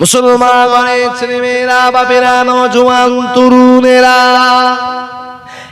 মুসলমান ছেলেমেয়েরা বাপেরা নজওয়ান তরুণেরা।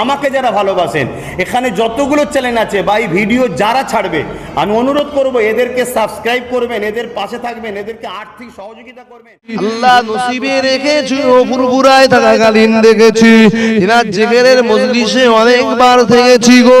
আমাকে যারা ভালোবাসেন এখানে যতগুলো চ্যানেল আছে বা এই ভিডিও যারা ছাড়বে আমি অনুরোধ করব এদেরকে সাবস্ক্রাইব করবেন এদের পাশে থাকবেন এদেরকে আর্থিক সহযোগিতা করবেন। আল্লাহ নসিবে রেখেছি ফুরফুরায় থাকাকালীন দেখেছি এনার জেগেরের মজলিসে অনেকবার থেকেছি গো।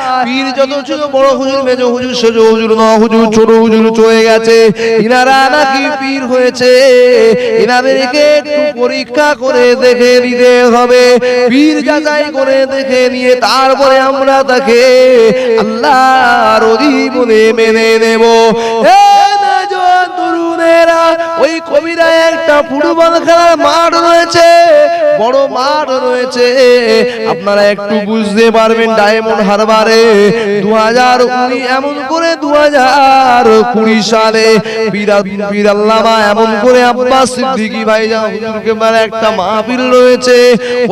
পীর যত ছিল বড় হুজুর, মেজ হুজুর, সেজ হুজুর ন হুজুর, ছোট হুজুর গেছে। ইনারা নাকি পীর হয়েছে। এনাদেরকে একটু পরীক্ষা করে দেখে নিতে হবে। পীর যাচাই করে দেখে নিয়ে তারপরে আমরা তাকে আল্লাহর অধীনে মেনে নেব। তরুণেরা ওই কবিরা একটা ফুটবল খেলার মাঠ রয়েছে, বড় মাঠ রয়েছে। আপনারা একটু বুঝতে পারবেন ডায়মন্ড হারবারে দু হাজার এমন করে দু হাজার কুড়ি সালে বিরাল্লামা এমন করে আব্বাস সিদ্দিকি ভাই মানে একটা মাহফিল রয়েছে,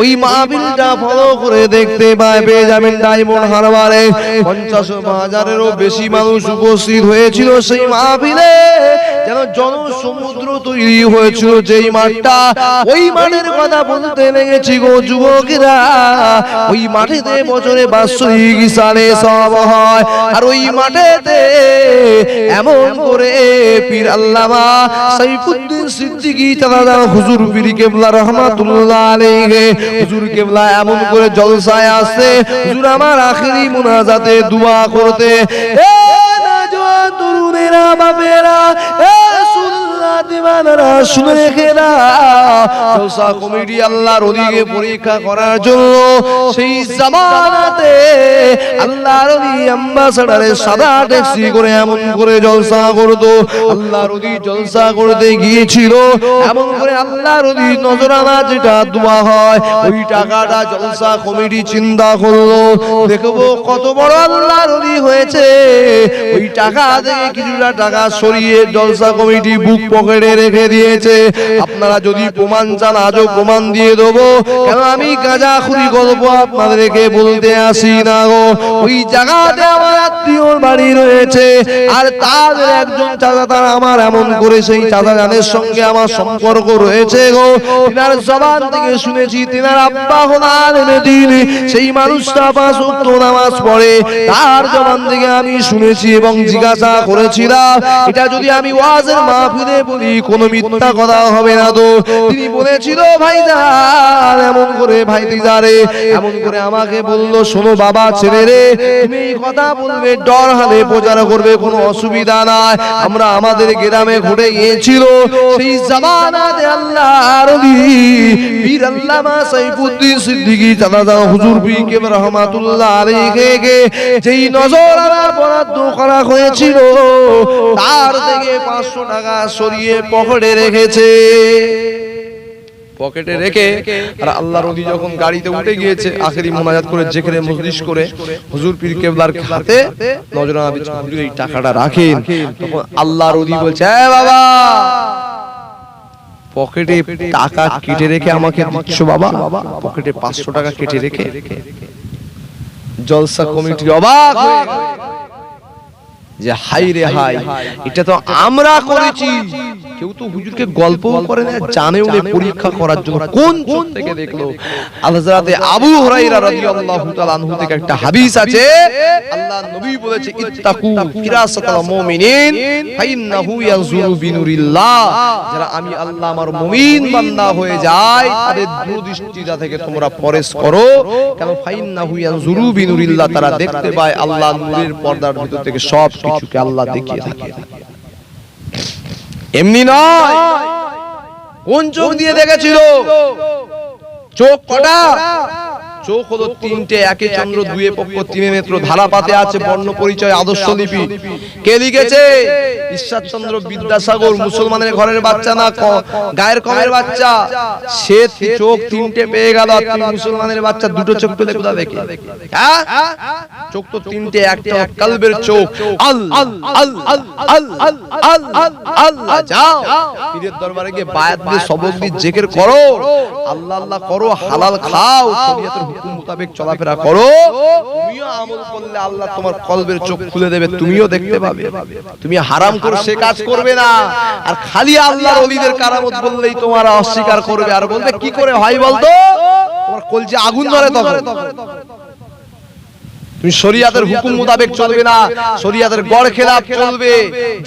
ওই মাহফিলটা ফলো করে দেখতে পায়, পেয়ে যাবেন ডায়মন্ড হারবারে। পঞ্চাশ হাজারেরও বেশি মানুষ উপস্থিত হয়েছিল সেই মাহফিলে। যেন জনসমুদ্র তৈরি হয়েছিল যেই মাঠটা, ওই মাঠের কথা বলতে লেগেছি গো ওই মাঠেতে বছরে বাৎসরিক সালে সব হয়, আর ওই মাঠেতে এমন করে পীর আল্লামা সাইফুদ্দিন হুজুর পীর কেবলা রহমাতুল্লাহ হুজুর কেবলা এমন করে জলসায় আসছে হুজুর, আমার আখেরি মুনাজাতে দোয়া করতে। এ তরুণেরা এ দিওয়ানারা শুনে রেখে কমিটি আল্লাহর ওদিকে পরীক্ষা করার জন্য সেই জামানাতে আল্লাহর ওদি অ্যাম্বাসাডারে সাদা ট্যাক্সি করে এমন করে জলসা করতো। আল্লাহর ওদি জলসা করতে গিয়েছিল। এমন করে আল্লাহর ওদি নজরানা যেটা দোয়া হয়, ওই টাকাটা জলসা কমিটি চিন্তা করল। দেখব কত বড় আল্লাহর ওদি হয়েছে। ওই টাকা থেকে কিছুটা টাকা সরিয়ে জলসা কমিটি বুক রেখে দিয়েছে। আপনারা যদি প্রমাণ চান, আজও প্রমাণ দিয়ে দেবো। কেন আমি গাঁজা খুরি গল্প আপনাদেরকে বলতে আসি না গো। ওই জায়গাতে আমার আত্মীয়র বাড়ি রয়েছে। আর তাদের একজন চাচা, তার আমার এমন করে সেই চাচা জানের সঙ্গে আমার সম্পর্ক রয়েছে গো। তিনার জবান থেকে শুনেছি, তিনার আব্বা হলার দিন সেই মানুষটা পাঁচ উক্ত নামাজ পড়ে। তার জবান থেকে আমি শুনেছি এবং জিজ্ঞাসা করেছিলাম, এটা যদি আমি ওয়াজের মাহফিলে বলি কোনো মিথ্যা কথা হবে না তো তিনি বলেছিল ভাইজান এমন করে ভাই দিদারে, এমন করে আমাকে বলল, শোনো বাবা, ছেলে রে, তুমি কথা বলবে ডর হালে প্রচার করবে, কোনো অসুবিধা নাই। আমরা আমাদের গ্রামে ঘুরে গিয়েছিল, সেই জামানাতে আল্লাহর ওলি পীর আল্লামা সাইফুদ্দিন সিদ্দিকী চাচা হুজুর পীর কে রহমাতুল্লাহ আলাইহি যেই নজরানা বরাদ্দ করা হয়েছিল, তার থেকে পাঁচশো টাকা সরিয়ে পকেটে রেখেছে। পকেটে রেখে আর আল্লাহর ওলি যখন গাড়িতে উঠে গিয়েছে আখেরি মোনাজাত করে যেখানে মজলিস করে হুজুর পীর কেবলার হাতে নজরানা হুজুর এই টাকাটা রাখেন। তখন আল্লাহর ওলি বলছে এ বাবা পকেটে টাকা কেটে রেখে আমাকে দিচ্ছ বাবা? পকেটে পাঁচশো টাকা কেটে রেখে? জলসা কমিটি অবাক হয়ে। যে হাই রে হাই এটা তো আমরা করেছি। কেউ তো হুজুরকে গল্প করে না, জানেও না পরীক্ষা করার জন্য কোন চোখ থেকে দেখল। আলহাজরাতে আবু হুরাইরা রাদিয়াল্লাহু তাআলা আনহু থেকে একটা হাদিস আছে, আল্লাহ নবী বলেছে, ইত্তাকু ফিরাসাতাল মুমিনিন, ফাইন্নাহু ইয়ানজুরু বিনুরিল্লাহ। যারা আমি আল্লাহ আমার মুমিন বান্দা হয়ে যায় তাদের দূরদৃষ্টিটা থেকে তোমরা পরেশ করো, কেন ফাইন্নাহু ইয়ানজুরু বিনুরিল্লাহ, তারা দেখতে পায় আল্লাহ নূরের পর্দার ভিতর থেকে সব কিছুকে আল্লাহ দেখিয়ে থাকে। এমনি নয়। কোন চোখ দিয়ে দেখেছিল? চোখ কটা? চোখ হলো তিনটে একে চন্দ্র দুয়ে পক্ষ তিনে নেত্র ধারাপাতে আছে বর্ণ পরিচয় আদর্শ লিপি কে লিখেছে ঈশ্বরচন্দ্র বিদ্যাসাগর মুসলমানের ঘরের বাচ্চা না গায়ের কমের বাচ্চা সে চোখ তিনটে পেয়ে গেল মুসলমানের বাচ্চা দুটো চোখ পেলে কোথা দেখে হ্যাঁ? চোখ তো তিনটে একটা কালবের চোখ আল আল আল আল আল আল আল আল আল্লাহ যাও পীরের দরবারে গিয়ে বায়াত দিয়ে সবক দিয়ে জেকের করো আল্লাহ আল্লাহ করো হালাল খাও শরীয়তের হুকুম মোতাবেক চলাফেরা করো। তুমিও আমল করলে আল্লাহ তোমার কলবের চোখ খুলে দেবে তুমিও দেখতে পাবে। তুমি হারাম করে সে কাজ করবে না। আর খালি আল্লাহর অলিদের কারামত বললেই তোমার অস্বীকার করবে। আর বলবে কি করে হয় বলতো? তোমার কলজে আগুন ধরে তখন। তুমি শরিয়াতের হুকুম মোতাবেক চলবে না। শরিয়াতের গড় খেলাপ চলবে।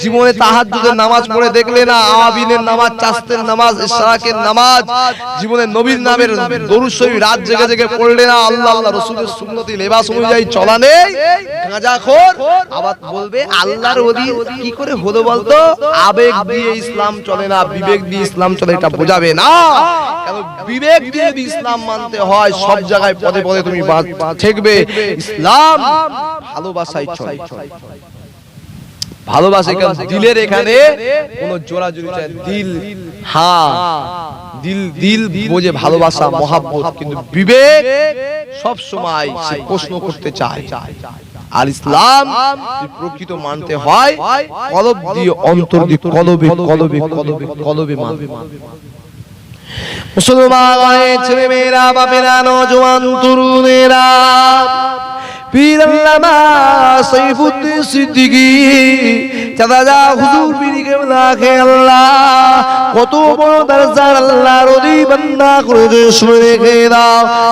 জীবনে তাহাজ্জুদের নামাজ পড়ে দেখলে না। আওয়াবিনের নামাজ চাস্তের নামাজ ইশরাকের নামাজ। জীবনে নবীর নামের দরুদ শরীফ রাত জেগে জেগে পড়লে না। আল্লাহ আল্লাহ রাসূলের সুন্নতি লেবাস অনুযায়ী চলা নেই। গাঁজাখোর আবার বলবে আল্লাহর ওলি কি করে হলো বলতো? আবেগ দিয়ে ইসলাম চলে না। বিবেক দিয়ে ইসলাম চলে এটা বোঝাবে না। বিবেক দিয়ে যদি ইসলাম মানতে হয় সব জায়গায় পদে পদে তুমি ঠেকবে ইসলাম ভালোবাসাই চলে। ভালোবাসে কেন? দিলের এখানে কোনো জোড়াজুড়ি চাই। দিল হ্যাঁ দিল দিল বোঝে ভালোবাসা মহাব্বত কিন্তু বিবেক সব সময় সে প্রশ্ন করতে চায়। আর ইসলাম প্রকৃত মানতে হয় কলব দিয়ে অন্তর দিয়ে কলবে কলবে কলবে কলবে মানবে মুসলমান ছেলে মেয়েরা বাপেরা নজওয়ান তরুণেরা কত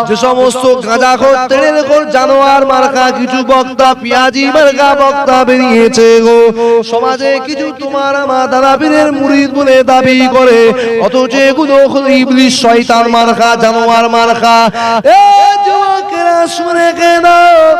যে সমস্ত গাঁজা খোর, জানোয়ার, মার্কা, কিছু বক্তা, পিয়াজি, মার্কা, বক্তা বেরিয়েছে গো। সমাজে কিছু তোমার আমার দাদা পীরের মুরিদ বলে দাবি করে, অথচ এগুলো ইবলিশ, শয়তান, মার্কা, জানোয়ার, মার্কা। শুনে কেন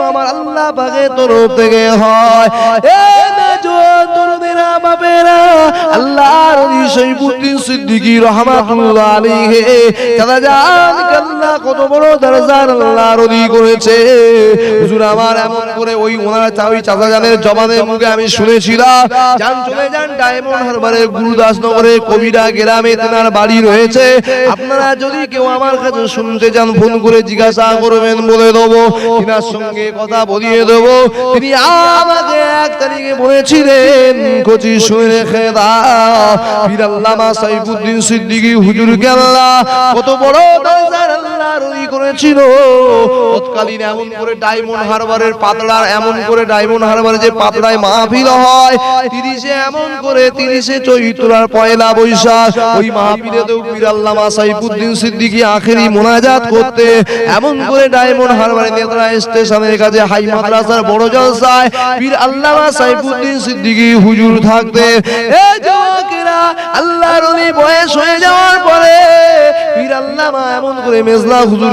আমার আল্লাহ পাকের তরফ থেকে হয়। আমি শুনেছিলাম। গুরুদাস নগরে কবিরা গ্রামে তেনার বাড়ি রয়েছে। আপনারা যদি কেউ আমার কাছে শুনতে চান, ফোন করে জিজ্ঞাসা করবেন, বলে দেবো। সঙ্গে কথা বলিয়ে দেব। তিনি আমাকে এক তারিখে বলেছিলেন, কচি শুয়ে রেখে দাও। আল্লামা সাইফুদ্দিন সিদ্দিকী, হুজুর আল্লাহ, কত বড় করেছিল। তৎকালীন এমন করে ডায়মন্ড হারবারের পাতলার এমন করে ডায়মন্ড হারবারে যে পাতলায় মাহফিল হয়, তিরিশে এমন করে তিরিশে চৈত্রার পয়লা বৈশাখ, ওই মাহফিলেতেও পীর আল্লামা সাইফুদ্দিন সিদ্দিকী আখেরি মোনাজাত করতে, এমন করে ডায়মন্ড হারবারে নেত্রা স্টেশনের কাছে হাই মাদ্রাসার বড় জলসায় পীর আল্লামা সাইফুদ্দিন সিদ্দিকী হুজুর থাকতে। এ যুবকেরা, আল্লাহর বয়স হয়ে যাওয়ার পরে পীর আল্লামা হুজুর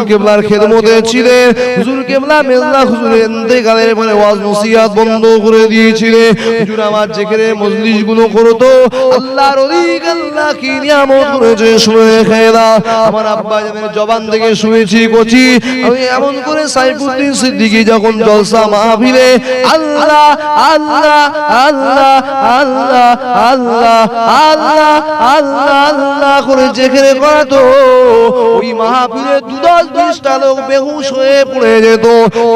হুজুর কেবলা মেজলা হুজুরের ইন্তেকালের পরে ওয়াজ নসিহত বন্ধ করে দিয়েছিলেন। হুজুর আমার যেখানে মজলিস করতো আল্লাহর ওলি আল্লাহ কি নিয়ামত আমার আব্বা জবান থেকে শুনেছি কচি। আমি এমন করে সাইফুদ্দিন সিদ্দিকী যখন জলসা মাহফিলে আল্লাহ আল্লাহ আল্লাহ আল্লাহ আল্লাহ আল্লাহ আল্লাহ আল্লাহ করে যেখানে করাতো। ওই মাহফিলে দু দশ বিশটা লোক বেহুশ হয়ে পড়ে যেত,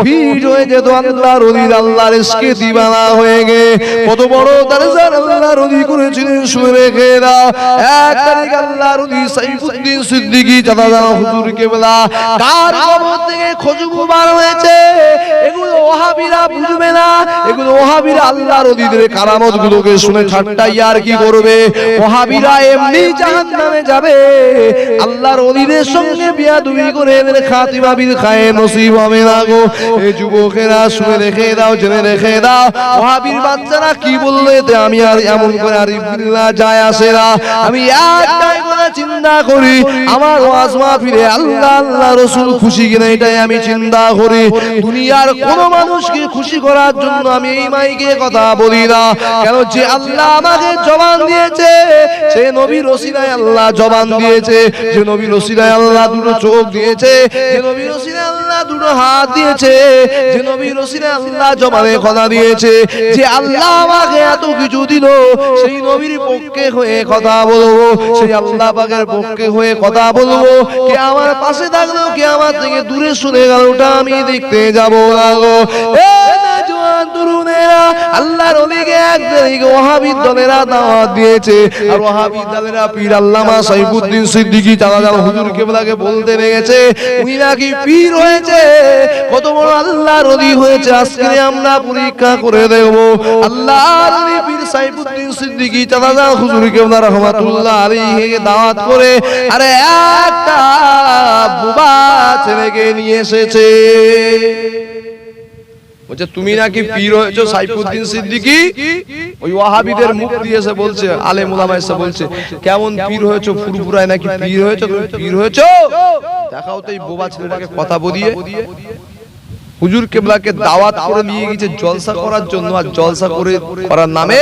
ভিড় হয়ে যেত, আল্লাহর অলির আল্লাহর ইশকে দিবানা হয়ে গে কত বড় দরজার আল্লাহর অলি করেছিলেন, শুনে রেখে দাও। এক তারিখ আল্লাহর অলি সাইফুদ্দিন সিদ্দিকী চাচা হুজুর কেবলা। কার কবর থেকে খজুবু বার হয়েছে। এগুলো ওহাবিরা বুঝবে না। এগুলো ওহাবিরা আল্লাহর অলিদের কারামত গুলোকে শুনে ঠাট্টা আর কি করবে? ওহাবিরা এমনি জাহান্নামে যাবে। আল্লাহর অলিদের সঙ্গে বিয়া দুই করে এদের খাতিমা বিল খায়ে নসিব হবে না গো। এই যুবকেরা শুনে রেখে দাও, জেনে রেখে দাও। ওহাবির বাচ্চারা কি বলল এতে আমি আর এমন করে আর বিল্লাহ যায় আসে না। আমি একটাই করে চিন্তা করি, আমার ওয়াজ মাহফিলে আল্লাহ আল্লাহ রসুল খুশি কিনা এটাই আমি চিন্তা করি। দুনিয়ার কোন মানুষকে খুশি করার জন্য আমি এই মাইকে কথা বলি না। কেন যে আল্লাহ আমাকে জবান দিয়েছে, সে নবীর রসিলায় আল্লাহ জবান দিয়েছে। যে নবীর রসিলায় আল্লাহ দুটো চোখ দিয়েছে, যে নবীর রসিলায় আল্লাহ দুটো হাত দিয়েছে, যে নবীর রসিলায় আল্লাহ জবানে কথা দিয়েছে, যে আল্লাহ আমাকে এত কিছু দিল, সেই নবীর পক্ষে হয়ে কথা বলব, সেই আল্লাহ পক্ষে হয়ে কথা বলব, কে আমার পাশে থাকল কে আমার থেকে দূরে সরে গেল ওটা আমি দেখতে যাব না গো। এ তরুণেরা আল্লাহর দাওয়াত দিয়েছে। আর সিদ্দিকী চালা চালা হুজুর কেবলাকে বলতে নাকি পীর হয়েছে? কত বড় আল্লাহর অলি হয়েছে, আজকে আমরা পরীক্ষা করে দেখব। আল্লাহর অলি পীর সাইফুদ্দিন সিদ্দিকী চালা চালা হুজুর কেবলা রহমাতুল্লাহ দাওয়াত করে, আরে একটা ছেলেকে নিয়ে এসেছে। বলছে তুমি নাকি পীর হয়েছো সাইফুদ্দিন সিদ্দিকী? ওই ওয়াহাবিদের মুখ দিয়ে এসে বলছে আলে মুলামা এসে বলছে কেমন পীর হয়েছো? ফুরফুরায় নাকি পীর হয়েছো? তুমি পীর হয়েছো? দেখাও তো এই বোবা ছেলেটাকে কথা বলিয়ে। হুজুর কেবলাকে দাওয়াত করে নিয়ে গেছে জলসা করার জন্য আর জলসা করে করার নামে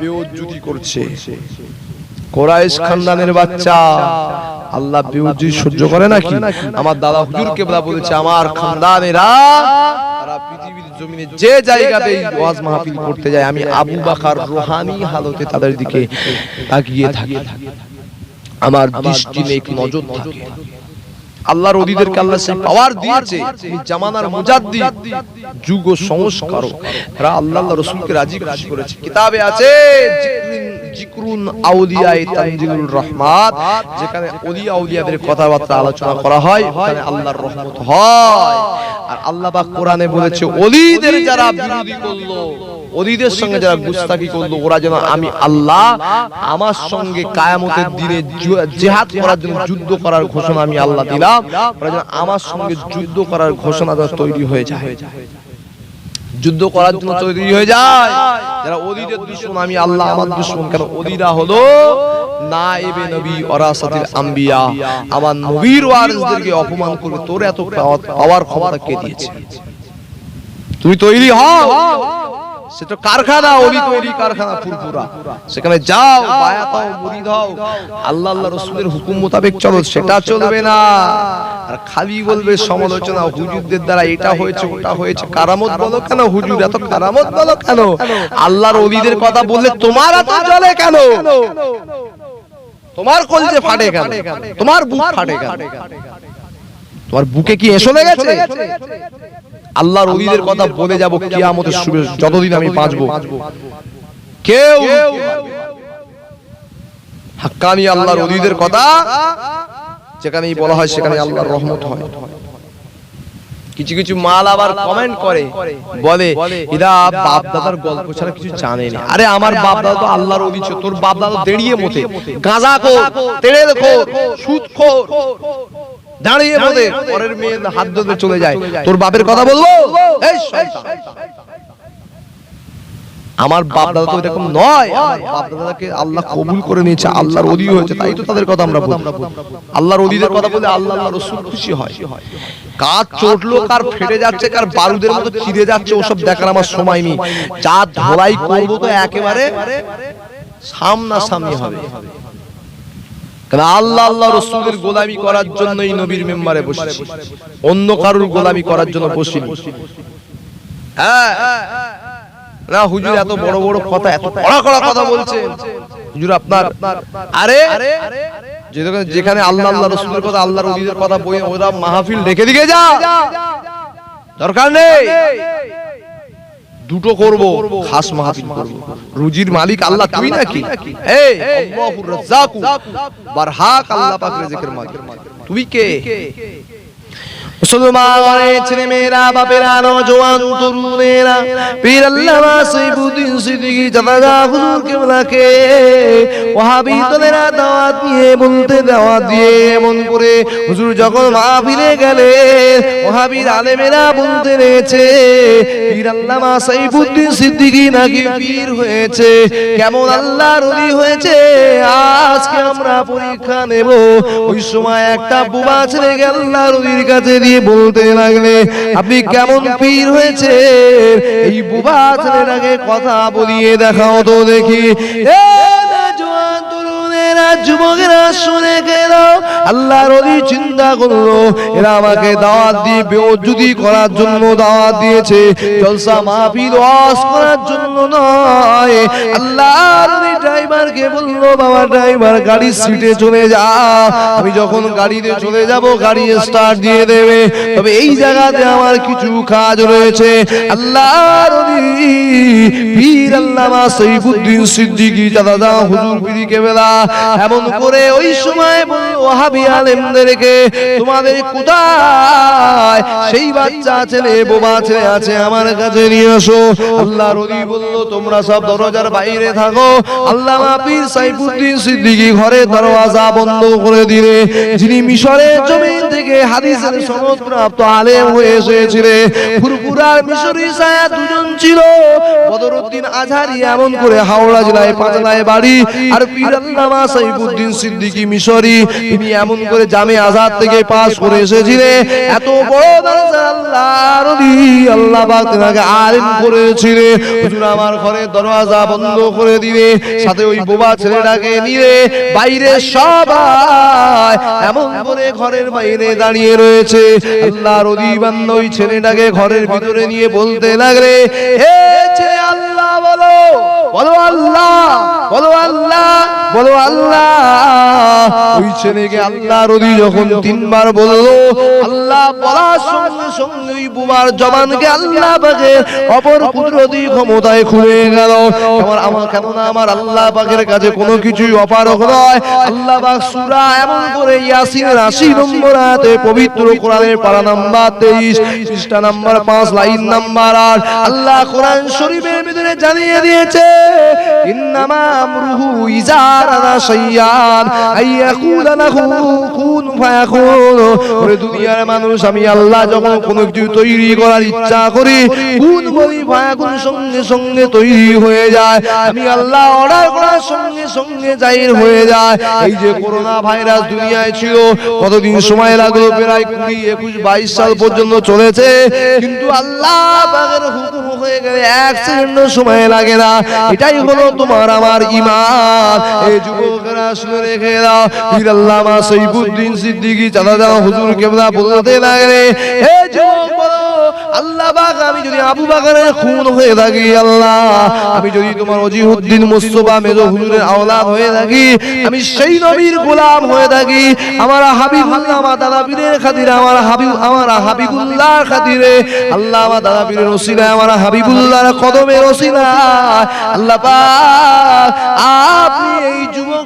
বেউজ্জুতি করছে। কোরাইশ খানদানের বাচ্চা। আল্লাহ বেউজ্জুতি সহ্য করে নাকি? আমার দাদা হুজুর কেবলা বলেছে আমার খানদানেরা তারা পৃথিবীর যে জায়গাতে ওয়াজ মাহফিল করতে যায় আমি আবু বাকার রোহানি হালতে তাদের দিকে তাকিয়ে থাকি। আমার দৃষ্টি নেক নজর থাকে। আল্লাহর অধীদেরকে আল্লাহ সেই পাওয়ার দিয়েছে জামানার মুজাদ্দি যুগ সংস্কারক। এরা আল্লাহ আল্লাহ রাসূলকে রাজি খুশি করেছে। কিতাবে আছে জিকরিন- তানজিলুর রহমাত, যেখানে ওলিয়া আউলিয়াদের কথাবার্তা আলোচনা করা হয় ওখানে আল্লাহর রহমত হয়। আর আল্লাহ পাক কোরআনে বলেছে ওলিদের যারা বিরোধী করল সঙ্গে যারা গুস্তাকি করল, ওরা যেন আমি আল্লাহ আমার সঙ্গে কায়ামতের দিনে জেহাদ করার জন্য যুদ্ধ করার ঘোষণা আমি আল্লাহ দিলাম, ওরা যেন আমার সঙ্গে যুদ্ধ করার ঘোষণা তৈরি হয়ে যায়। যুদ্ধ করার জন্য তৈরি হয়ে যায়। যারা ওদিদের দুশ্মন আমি আল্লাহ আমার দুশ্মন। কেন? ওদিরা হলো নায়েবে নবী ওরাসাতিল আম্বিয়া। আমার নবীর ওয়ারিসদেরকে অপমান করবে তোর এত পাওয়ার ক্ষমতা কে দিয়েছে? তুমি তৈরি হও। কারখানা অলি তৈরি কারখানা ফুরফুরা। সেখানে যাও বায়াত হও মুরিদ হও আল্লাহ আল্লাহ রসুলের হুকুম মোতাবেক চলো সেটা চলবে না। আর খালি বলবে সমালোচনা হুজুরদের দ্বারা এটা হয়েছে ওটা হয়েছে। কারামত বলো কেন হুজুর এত কারামত বলো কেন? আল্লাহর অলিদের কথা বললে তোমার এত চলে কেন? তোমার কলজে ফাটে কেন? তোমার বুক ফাটে কেন? তোমার বুকে কি এসো লেগেছে আল্লাহর ওলিদের কথা বলে যাব কিয়ামতের শুভে যতদিন আমি বাঁচবো। কেউ হাক্কানি আল্লাহর ওলিদের কথা যেখানেই বলা হয় সেখানে আল্লাহর রহমত হয়। কিছু কিছু মাল আবার কমেন্ট করে বলে এরা বাপ দাদার গল্প ছাড়া কিছু জানে না। আরে আমার বাপ দাদা তো আল্লাহর ছিল তোর বাপ দাদা দেড়িয়ে মতে। গাঁজা খোর তেড়েল খোর সুদ খোর। দাঁড়িয়ে বলে পরের মেয়ে হাত ধরে চলে যায়। তোর বাপের কথা বলব এই আমার বাপ দাদা তো এরকম নয়। আমার বাপ দাদাকে আল্লাহ কবুল করে নিয়েছে আল্লাহর অলি হয়েছে তাই তো তাদের কথা আমরা বলি। আল্লাহর অলিদের কথা বলে আল্লাহ আল্লাহ রসুল খুশি হয়। কার চটলো কার ফেটে যাচ্ছে কার বারুদের মতো চিড়ে যাচ্ছে ওসব দেখার আমার সময় নেই। যা ধরাই করব তো একেবারে সামনা সামনি হবে। কারণ আল্লাহ আল্লাহ রসুলের গোলামি করার জন্য এই নবীর মেম্বারে বসেছি। অন্য কারুর গোলামি করার জন্য বসিনি। হ্যাঁ না, হুজুর এত বড় বড় কথা, এত কড়া কড়া কথা বলছেন হুজুর, আপনার, আরে যেখানে আল্লাহ আল্লাহ রসুলের কথা আল্লাহর ওলিদের কথা বই ওরা মাহফিল রেখে দিকে যা। দরকার নেই। দুটো করব। খাস মাহফিল করব। রুজির মালিক আল্লাহ তুই নাকি? এই আল্লাহুর রাজ্জাকু। বারহাক আল্লাহ পাক রিজিকের মালিক। তুই কে? মুসলমানের ছেলে মেয়েরা বাপেরা তরুণেরা পীর সিদ্দিকী, জানাজা হুজুর দাওয়াত বলতে দিয়ে, এমন করে হুজুর যখন গেলে আলেমেরা বলতে রয়েছে পীর সিদ্দিকী নাকি পীর হয়েছে, কেমন হয়েছে, আজকে আমরা পরীক্ষা নেব। ওই সময় একটা বুবা ছেলে আল্লাহর ওলির কাছে দিয়ে বলতে লাগলে, আপনি কেমন পীর হয়েছে এই বুবা ছেলেটাকে কথা বলিয়ে দেখাও তো দেখি। এ তরুণেরা যুবকেরা শুনে গেল, আল্লাহর ওলি চিন্তা করল। এরা আমাকে দাওয়াত দিয়ে বেউজুদি করার জন্য দাওয়াত দিয়েছে। জলসা মাহফিল ওয়াজ করার জন্য নয়। আল্লাহর ওলি ড্রাইভারকে বলল, বাবা, ড্রাইভার, গাড়ির সিটে চলে যা। আমি যখন গাড়িতে চলে যাব, গাড়ি স্টার্ট দিয়ে দেবে। তবে এই জায়গাতে আমার কিছু কাজ রয়েছে। আল্লাহর ওলি পীর আল্লামা সৈফুদ্দিন সিদ্দিকী দাদা হুজুর পীরি কেবেলা এমন করে ওই সময় ওহাবি আলেমদেরকে তোমাদের কোথায়? সেই বাচ্চা ছেলে বোমা ছেলে আছে আমার কাছে নিয়ে আসো। আল্লাহ রলি বলল তোমরা সব দরজার বাইরে থাকো। আল্লাহ পীর সাইফুদ্দিন সিদ্দিকী ঘরে দরওয়াজা বন্ধ করে দিলে যিনি মিশরের জমিন থেকে হাদিসের সনদ প্রাপ্ত আলেম হয়ে এসেছিলেন। ফুরফুরার মিশরি সায়া দুজন ছিল। বদরুদ্দিন আজহারি এমন করে হাওড়া জেলায় পাঁচলায় বাড়ি। আর পীর আল্লামা সাইফুদ্দিন সিদ্দিকী মিশরি, তিনি এমন করে জামে আজাদ থেকে পাস করে এসেছিলেন। এত বড় দরজা আল্লাহর আল্লাহ পাক তেনাকে আলেম করেছিলেন। হুজুর আমার ঘরে দরওয়াজা বন্ধ করে দিলে, সাথে ওই বোবা ছেলেটাকে নিয়ে বাইরে সবাই এমন করে ঘরের বাইরে দাঁড়িয়ে রয়েছে। আল্লাহর ওলি বান্দা ওই ছেলেটাকে ঘরের ভিতরে নিয়ে বলতে লাগলে, হে ছেলে আল্লাহ বলো বলো আল্লাহ বলো আল্লাহ বলো আল্লাহ। ওই ছেলেকে আল্লাহ রদি যখন তিনবার বলল, আল্লাহ বলার সঙ্গে সঙ্গে জবানকে আল্লাহ অপর কুদরতি ক্ষমতায় খুলে গেল। আমার আমার কেননা আমার আল্লাহ পাকের কাছে কোনো কিছুই অপারক নয়। আল্লাহ পাক এমন করে ইয়াসিনের 80 নম্বর পবিত্র কোরআনের পারা নাম্বার 23 পৃষ্ঠা নাম্বার 5 লাইন নাম্বার 8 আল্লাহ কোরআন শরীফের ভিতরে জানিয়ে দিয়েছে। দুনিয়ার মানুষ, আমি আল্লাহ যখন কিছু তৈরি করার ইচ্ছা করি বলি সঙ্গে সঙ্গে তৈরি হয়ে যায়। আমি আল্লাহ অর্ডার করার সঙ্গে সঙ্গে জাহির হয়ে যায়। এই যে করোনা ভাইরাস দুনিয়ায় ছিল, কতদিন সময় লাগল? প্রায় কুড়ি, একুশ, বাইশ সাল পর্যন্ত চলেছে। কিন্তু আল্লাহ হয়ে গেলে এক সময় লাগে না। এটাই হলো তোমার আমার ইমান এই শুনে রেখে দাও। পীর আল্লামা সৈফুদ্দিন সিদ্দিকী, চাঁদা দাও হুজুর কেবলা বলতে লাগলে, হে যুবক আল্লাহ আমি যদি আবু খুন হয়ে থাকি, আল্লাহ, আমি যদি তোমার মেজো হুজুরের আওলাদ হয়ে থাকি, আমি সেই নবীর গোলাম হয়ে থাকি, আমার হাবিবুল্লাহ, আমার দাদা পীরের খাতিরে, আমার হাবিব, আমার হাবিবুল্লাহর খাতিরে, আল্লাহ, আমার দাদা পীরের ওসিলা আমার হাবিবুল্লাহর কদমের ওসিলা আল্লাহ পাক, আপনি এই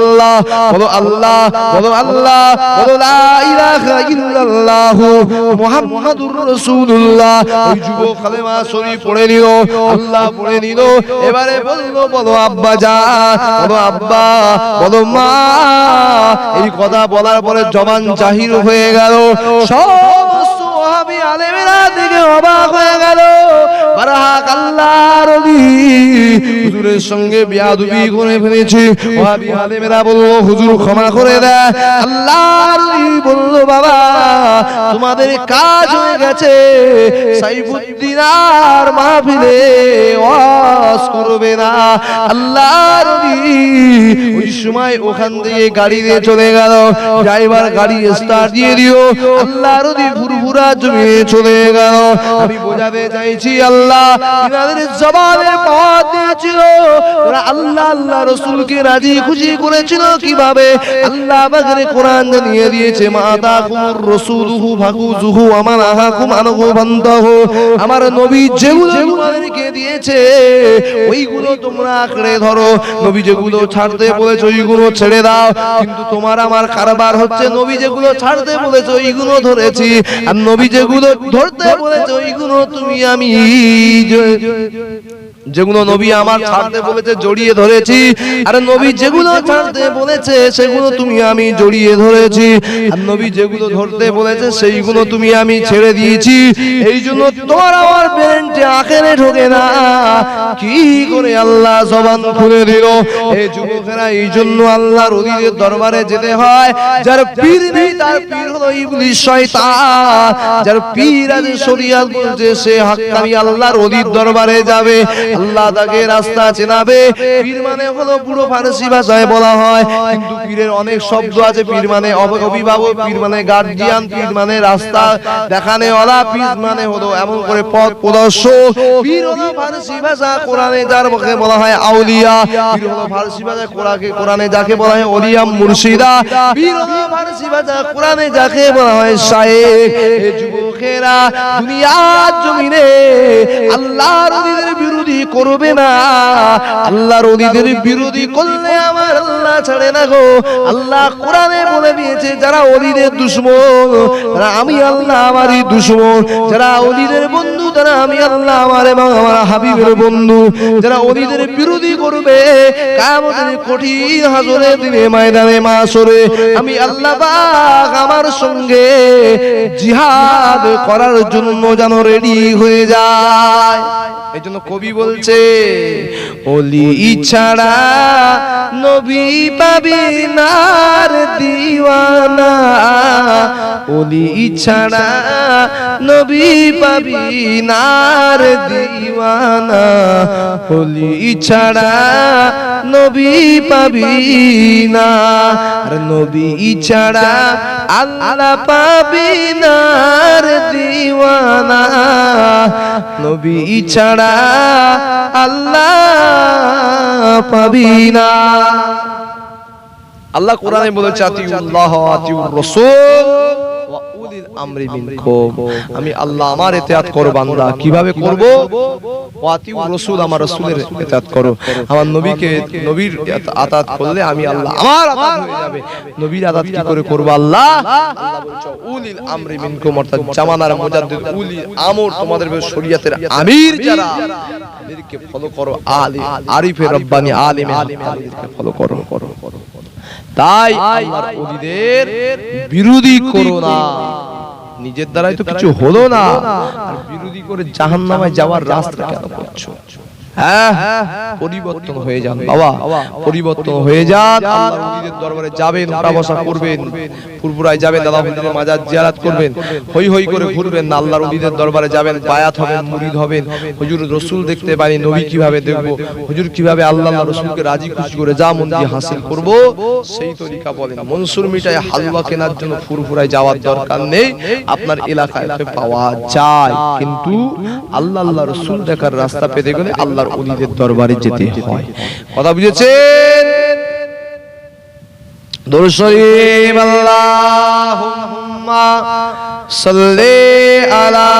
আল্লাহ বলো আল্লাহ বলো আল্লাহ বলো লা ইলাহা ইল্লাল্লাহ মুহাম্মাদুর রাসূলুল্লাহ। ওই যুবক কালেমা শরীফ পড়ে নিল আল্লাহ পড়ে নিল এবারে বলল বলো আব্বা যা বলো আব্বা বলো মা। এই কথা বলার পরে জবান জাহির হয়ে গেল। সমস্ত ওহাবি আলেমেরা দিকে অবাক হয়ে গেল। হুজুরের সঙ্গে বিয়াদবি করে ফেলেছি। ওয়াবি আলেমেরা বলল হুজুর ক্ষমা করে দেয় আল্লাহর ওলি বলল, বাবা, তোমাদের কাজ হয়ে গেছে। সাইফুদ্দিন আর মাহফিলে ওয়াজ করবে না। আল্লাহর ওলি ওই সময় ওখান থেকে গাড়ি দিয়ে চলে গেল। ড্রাইভার গাড়ি স্টার্ট দিয়ে দিও আল্লাহর ওলি ফুরফুরা জমিয়ে চলে গেল। আমি বোঝাতে চাইছি, আল্লাহ জবানের পাওয়া দিয়েছিল। আল্লাহ আল্লাহ রসুলকে রাজি, খুশি করেছিল কীভাবে? আল্লাহ বাগরে কোরআন জানিয়ে দিয়েছে মাতা কুমুর রসুলহু ভাকুজুহু আমার আহাকুম আনহু বান্দাহু। আমার নবী যেগুলো তোমাদেরকে দিয়েছে, ওইগুলো তোমরা আঁকড়ে ধরো। নবী যেগুলো ছাড়তে বলেছে, ওইগুলো ছেড়ে দাও। কিন্তু তোমার আমার কারবার হচ্ছে, নবী যেগুলো ছাড়তে বলেছে, ওইগুলো ধরেছি। আর নবী যেগুলো ধরতে বলেছে, ওইগুলো তুমি আমি যেগুলো নবী আমার ছাড়তে বলেছে জড়িয়ে ধরেছি। আর নবী যেগুলো ছাড়তে বলেছে সেগুলো তুমি আমি জড়িয়ে ধরেছি। আর নবী যেগুলো ধরতে বলেছে সেইগুলো তুমি আমি ছেড়ে দিয়েছি। এই জন্য তোমার আমার ব্রেনটে আখেরে ঢোকে না। কি করে আল্লাহ জবান খুলে দিল? এই যুবকেরা এই জন্য আল্লাহর অধীনের দরবারে যেতে হয়। যার পীর নেই তার পীর হলো ইবলিস শয়তান। যার পীর আছে শরিয়াত বলছে সে হাক্কানি আল্লাহর অধীর দরবারে যাবে আল্লাহ তাকে রাস্তা চেনাবে। পীর মানে হলো পুরো ফারসি ভাষায় বলা হয়। কিন্তু পীরের অনেক শব্দ আছে, পীর মানে অভিভাবক, পীর মানে গার্জিয়ান পীর মানে রাস্তা দেখানে ওলা পীর মানে হলো এমন করে পথ প্রদর্শক। পীর হলো ফারসি ভাষা, কোরআনে যার মুখে বলা হয় আউলিয়া। পীর হলো ফারসি ভাষা কোরআনে কোরআনে যাকে বলা হয় ওলিয়া মুর্শিদা। পীর হলো ফারসি ভাষা, কোরআনে যাকে বলা হয় শায়েখ। যুবকেরা, দুনিয়ার জমিনে আল্লাহর ওলিদের বিরোধী করবে না। আল্লাহর বিরোধী করলে আমার আল্লাহ ছাড়ে না গো। আল্লাহ কোরআনে বলে দিয়েছে, যারা ওলিদের দুশ্মন, তারা আমি আল্লাহ আমারই দুশ্মন। যারা ওলিদের বন্ধু, তারা আমি আল্লাহ আমার এবং আমার হাবিবের বন্ধু। যারা ওলিদের বিরোধী করবে কঠিন হাজরে দিনে ময়দানে মাসরে, আমি আল্লাহ আমার সঙ্গে জিহাদ করার জন্য যেন রেডি হয়ে যায়। এই জন্য কবি বলছে অলি ছাড়া নবী পাবি নার দিওয়ানা। অলি ছাড়া নবী পাবি নার দিওয়ানা। অলি ছাড়া নবী পাবি না। আর নবী ছাড়া আল্লাহ পাবি নার দিওয়ানা নবী ছাড়া আল্লাহ পাবি না। আল্লাহ কোরআনে বলেছে আতিউল্লাহ আতিউর রাসূল। আমরি মিনকুম আমি আল্লাহ আমার ইতাআত করো বান্দা। কীভাবে করব? ওয়া আতিউর রাসূল আমার রাসূলের ইতাআত করো। আমার নবীকে নবীর আতাত করলে আমি আল্লাহ আমার আতাত হয়ে যাবে। নবীর আতাত কি করে করব আল্লাহ? আল্লাহ বলছে উলিল আমরি মিনকুম অর্থাৎ জামানার মুজাদ্দিদ উলিল আমর তোমাদের শরীয়তের আমির যারা এদেরকে ফলো করো আলিম আরিফে রব্বানি আলিমে ফলো করো করো করো। তাই আল্লাহর ওলিদের বিরোধী করো না। নিজের দ্বারাই তো কিছু হলো না। আর বিরোধী করে জাহান্নামায় যাওয়ার রাস্তা কেন করছ? হ্যাঁ পরিবর্তন হয়ে যান বাবা পরিবর্তন হয়ে যান। আল্লাহর দরবারে যাবেন করবেন ফুরফুরায় যাবেন দাদা হুজুরের মাজার জিয়ারাত করবেন। হই হই করে ঘুরবেন না আল্লাহর ওলিদের দরবারে যাবেন বায়াত হবেন মুরিদ হবেন। হুজুর রসুল দেখতে পারি নবী কীভাবে দেখব? হুজুর কীভাবে আল্লাহ রসুলকে রাজি খুশি করে যা মন দিয়ে হাসিল করব সেই তরিকা বলেন মনসুর মিঠাই হালুয়া কেনার জন্য ফুরফুরায় যাওয়ার দরকার নেই আপনার এলাকায় পাওয়া যায় কিন্তু আল্লাহ আল্লাহ রসুল দেখার রাস্তা পেতে গেলে আল্লাহর অলিদের দরবারে যেতে হয়। কথা বুঝেছেন? আলা